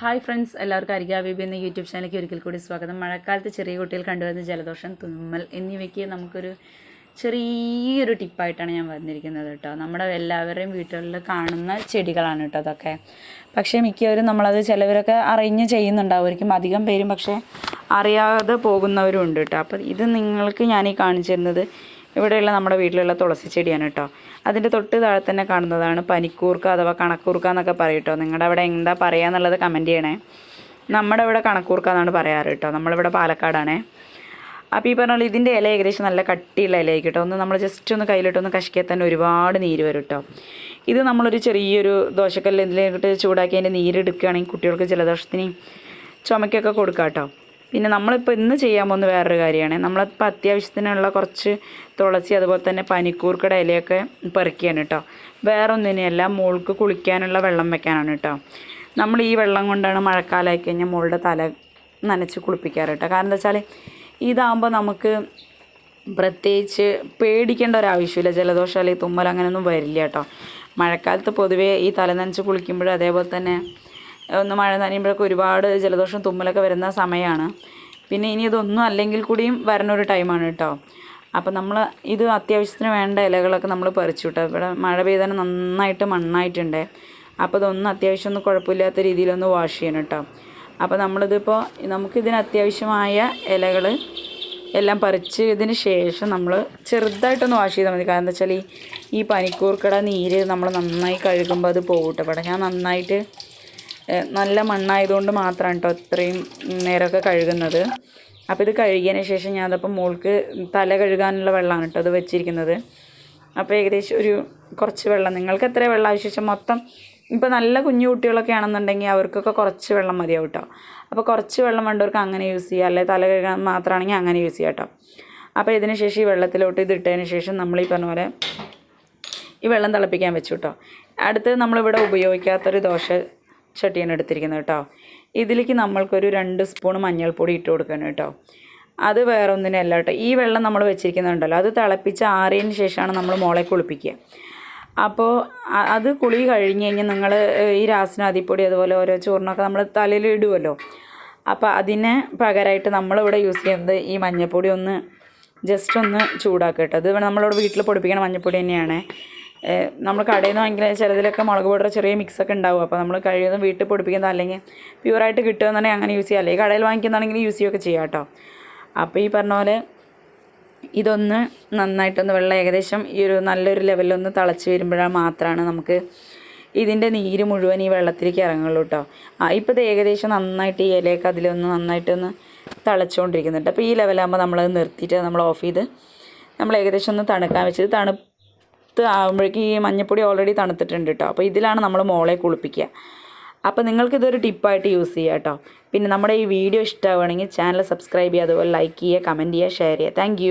Hi friends എല്ലാവർക്കും അരിക baby എന്ന YouTube ചാനലിലേക്ക് ഒരിക്കൽ കൂടി സ്വാഗതം. മഴക്കാലത്ത് ചെറിയ കുട്ടികൾ കണ്ടുവരുന്ന ജലദോഷം തുമ്മൽ എന്നിവയ്ക്ക് നമുക്കൊരു ചെറിയൊരു ടിപ്പായിട്ടാണ് ഞാൻ വന്നിരിക്കുന്നത് കേട്ടോ. നമ്മുടെ എല്ലാവരുടെയും വീട്ടുകളിൽ കാണുന്ന ചെടികളാണ് കേട്ടോ അതൊക്കെ. പക്ഷേ മിക്കവരും നമ്മളത് ചിലവരൊക്കെ അറിഞ്ഞ് ചെയ്യുന്നുണ്ടാവുമായിരിക്കും. അധികം പേരും പക്ഷേ അറിയാതെ പോകുന്നവരും ഉണ്ട് കേട്ടോ. അപ്പോൾ ഇത് നിങ്ങൾക്ക് ഞാൻ ഈ കാണിച്ചു തരുന്നത് ഇവിടെയുള്ള നമ്മുടെ വീട്ടിലുള്ള തുളസി ചെടിയാണ് കേട്ടോ. അതിന്റെ തൊട്ട് താഴെ തന്നെ കാണുന്നതാണ് പനിക്കൂർക്ക അഥവാ കണക്കൂർക്ക എന്നൊക്കെ പറയും കേട്ടോ നിങ്ങളുടെ അവിടെ എന്താ പറയുക എന്നുള്ളത് കമന്റ് ചെയ്യണേ. നമ്മുടെ ഇവിടെ കണക്കൂർക്ക എന്നാണ് പറയാറ് കേട്ടോ. നമ്മളിവിടെ പാലക്കാടാണേ. അപ്പോൾ ഈ പറഞ്ഞ പോലെ ഇതിന്റെ ഇല ഏകദേശം നല്ല കട്ടിയുള്ള ഇലയായി കേട്ടോ. ഒന്ന് നമ്മൾ ജസ്റ്റ് ഒന്ന് കയ്യിലിട്ടൊന്ന് കഷ്കിയാൽ തന്നെ ഒരുപാട് നീര് വരും കേട്ടോ. ഇത് നമ്മളൊരു ചെറിയൊരു ദോശക്കല്ല് ചൂടാക്കി അതിന്റെ നീര് എടുക്കുകയാണെങ്കിൽ കുട്ടികൾക്ക് ജലദോഷത്തിന് ചുമക്കൊക്കെ കൊടുക്കാം കേട്ടോ പിന്നെ നമ്മളിപ്പോൾ ഇന്ന് ചെയ്യാൻ പോകുന്ന വേറൊരു കാര്യമാണ്. നമ്മളിപ്പോൾ അത്യാവശ്യത്തിനുള്ള കുറച്ച് തുളസി അതുപോലെ തന്നെ പനിക്കൂർക്കട ഇലയൊക്കെ പെറുക്കിയാണ് കേട്ടോ വേറെ ഒന്നിനെയല്ല മോൾക്ക് കുളിക്കാനുള്ള വെള്ളം വെക്കാനാണ് കേട്ടോ നമ്മൾ ഈ വെള്ളം കൊണ്ടാണ് മഴക്കാലമായി കഴിഞ്ഞാൽ മോളുടെ തല നനച്ച് കുളിപ്പിക്കാറ് കേട്ടോ കാരണം എന്താ വെച്ചാൽ ഇതാകുമ്പോൾ നമുക്ക് പ്രത്യേകിച്ച് പേടിക്കേണ്ട ഒരാവശ്യമില്ല ജലദോഷം അല്ലെങ്കിൽ തുമ്മൽ അങ്ങനെയൊന്നും വരില്ല കേട്ടോ മഴക്കാലത്ത് പൊതുവേ ഈ തല നനച്ച് കുളിക്കുമ്പോഴും അതേപോലെ തന്നെ ഒന്ന് മഴ നനയുമ്പോഴൊക്കെ ഒരുപാട് ജലദോഷം തുമ്മലൊക്കെ വരുന്ന സമയമാണ്. പിന്നെ ഇനി ഇതൊന്നും അല്ലെങ്കിൽ കൂടിയും വരണൊരു ടൈമാണ് കേട്ടോ. അപ്പോൾ നമ്മൾ ഇത് അത്യാവശ്യത്തിന് വേണ്ട ഇലകളൊക്കെ നമ്മൾ പറിച്ചു കേട്ടോ. ഇവിടെ മഴ പെയ്താൽ നന്നായിട്ട് മണ്ണായിട്ടുണ്ട്. അപ്പോൾ ഇതൊന്നും അത്യാവശ്യം ഒന്നും കുഴപ്പമില്ലാത്ത രീതിയിലൊന്ന് വാഷ് ചെയ്യണം കേട്ടോ. അപ്പോൾ നമ്മളിതിപ്പോൾ നമുക്കിതിന് അത്യാവശ്യമായ ഇലകൾ എല്ലാം പറിച്ച് ഇതിന് ശേഷം നമ്മൾ ചെറുതായിട്ടൊന്ന് വാഷ് ചെയ്താൽ മതി. കാരണം എന്താ വെച്ചാൽ ഈ പനിക്കൂർക്കട നീര് നമ്മൾ നന്നായി കഴുകുമ്പോൾ അത് പോകും കേട്ടോ ഇവിടെ ഞാൻ നന്നായിട്ട് നല്ല മണ്ണായതുകൊണ്ട് മാത്രമാണ് കേട്ടോ ഇത്രയും നേരമൊക്കെ കഴുകുന്നത്. അപ്പോൾ ഇത് കഴുകിയതിന് ശേഷം ഞാൻ മോൾക്ക് തല കഴുകാനുള്ള വെള്ളമാണ് കേട്ടോ അത് വെച്ചിരിക്കുന്നത്. അപ്പോൾ ഏകദേശം ഒരു കുറച്ച് വെള്ളം. നിങ്ങൾക്ക് എത്ര വെള്ളം ആവശ്യം മൊത്തം ഇപ്പോൾ നല്ല കുഞ്ഞു കുട്ടികളൊക്കെ ആണെന്നുണ്ടെങ്കിൽ അവർക്കൊക്കെ കുറച്ച് വെള്ളം മതിയാവും കേട്ടോ അപ്പോൾ കുറച്ച് വെള്ളം വേണ്ടവർക്ക് അങ്ങനെ യൂസ് ചെയ്യുക അല്ലെങ്കിൽ തല കഴുകാൻ മാത്രമാണെങ്കിൽ അങ്ങനെ യൂസ് ചെയ്യാം കേട്ടോ അപ്പോൾ ഇതിന് ശേഷം ഈ വെള്ളത്തിലോട്ട് ഇത് ഇട്ടതിന് ശേഷം നമ്മൾ ഈ പറഞ്ഞ പോലെ ഈ വെള്ളം തിളപ്പിക്കാൻ വെച്ചു കേട്ടോ അടുത്ത് നമ്മളിവിടെ ഉപയോഗിക്കാത്തൊരു ദോശ ചട്ടിയാണ് എടുത്തിരിക്കുന്നത് കേട്ടോ. ഇതിലേക്ക് നമ്മൾക്കൊരു രണ്ട് സ്പൂൺ മഞ്ഞൾപ്പൊടി ഇട്ട് കൊടുക്കണം കേട്ടോ. അത് വേറെ ഒന്നിനല്ല കേട്ടോ. ഈ വെള്ളം നമ്മൾ വെച്ചിരിക്കുന്നുണ്ടല്ലോ അത് തിളപ്പിച്ച് ആറിയതിന് ശേഷമാണ് നമ്മൾ മോളെ കുളിപ്പിക്കുക. അപ്പോൾ അത് കുളി കഴിഞ്ഞ് കഴിഞ്ഞാൽ നിങ്ങൾ ഈ രാസനാദിപ്പൊടി അതുപോലെ ഓരോ ചൂർണമൊക്കെ നമ്മൾ തലയിൽ ഇടുമല്ലോ അപ്പോൾ അതിന് പകരമായിട്ട് നമ്മളിവിടെ യൂസ് ചെയ്യുന്നത് ഈ മഞ്ഞൾപ്പൊടി ഒന്ന് ജസ്റ്റ് ഒന്ന് ചൂടാക്കട്ടെ കേട്ടോ. അത് നമ്മളിവിടെ വീട്ടിൽ പൊടിപ്പിക്കണ മഞ്ഞൾപ്പൊടി തന്നെയാണ്. നമ്മൾ കടയിൽ നിന്ന് വാങ്ങിക്കുന്ന ചിലതിലൊക്കെ മുളക് പൗഡർ ചെറിയ മിക്സൊക്കെ ഉണ്ടാവും. അപ്പോൾ നമ്മൾ കഴിയുന്നതും വീട്ടിൽ പൊടിപ്പിക്കുന്ന അല്ലെങ്കിൽ പ്യുവറായിട്ട് കിട്ടുമെന്നുണ്ടെങ്കിൽ അങ്ങനെ യൂസ് ചെയ്യാം. അല്ലെങ്കിൽ കടയിൽ വാങ്ങിക്കുന്നതാണെങ്കിൽ യൂസ് ചെയ്യുകയൊക്കെ ചെയ്യാം കേട്ടോ. അപ്പോൾ ഈ പറഞ്ഞ പോലെ ഇതൊന്ന് നന്നായിട്ടൊന്ന് വെള്ളം ഏകദേശം ഈ ഒരു നല്ലൊരു ലെവലിലൊന്ന് തിളച്ച് വരുമ്പോഴാണ് മാത്രമാണ് നമുക്ക് ഇതിന്റെ നീര് മുഴുവൻ ഈ വെള്ളത്തിലേക്ക് ഇറങ്ങുള്ളൂ കേട്ടോ ആ ഇപ്പോൾ ഇത് ഏകദേശം നന്നായിട്ട് ഈ ഇലയൊക്കെ അതിലൊന്ന് നന്നായിട്ടൊന്ന് തിളച്ചുകൊണ്ടിരിക്കുന്നുണ്ട് അപ്പോൾ ഈ ലെവലാകുമ്പോൾ നമ്മളത് നിർത്തിയിട്ട് നമ്മൾ ഓഫ് ചെയ്ത് നമ്മൾ ഏകദേശം ഒന്ന് തണുക്കാൻ വെച്ചത് തണുത്ത് ആകുമ്പോഴേക്കും ഈ മഞ്ഞപ്പൊടി ഓൾറെഡി തണുത്തിട്ടുണ്ട് കേട്ടോ അപ്പോൾ ഇതിലാണ് നമ്മൾ മോളെ കുളിപ്പിക്കുക. അപ്പോൾ നിങ്ങൾക്കിതൊരു ടിപ്പായിട്ട് യൂസ് ചെയ്യാം കേട്ടോ പിന്നെ നമ്മുടെ ഈ വീഡിയോ ഇഷ്ടമാവുകയാണെങ്കിൽ ചാനൽ സബ്സ്ക്രൈബ് ചെയ്യുക അതുപോലെ ലൈക്ക് ചെയ്യുക കമന്റ് ചെയ്യുക ഷെയർ ചെയ്യുക. താങ്ക്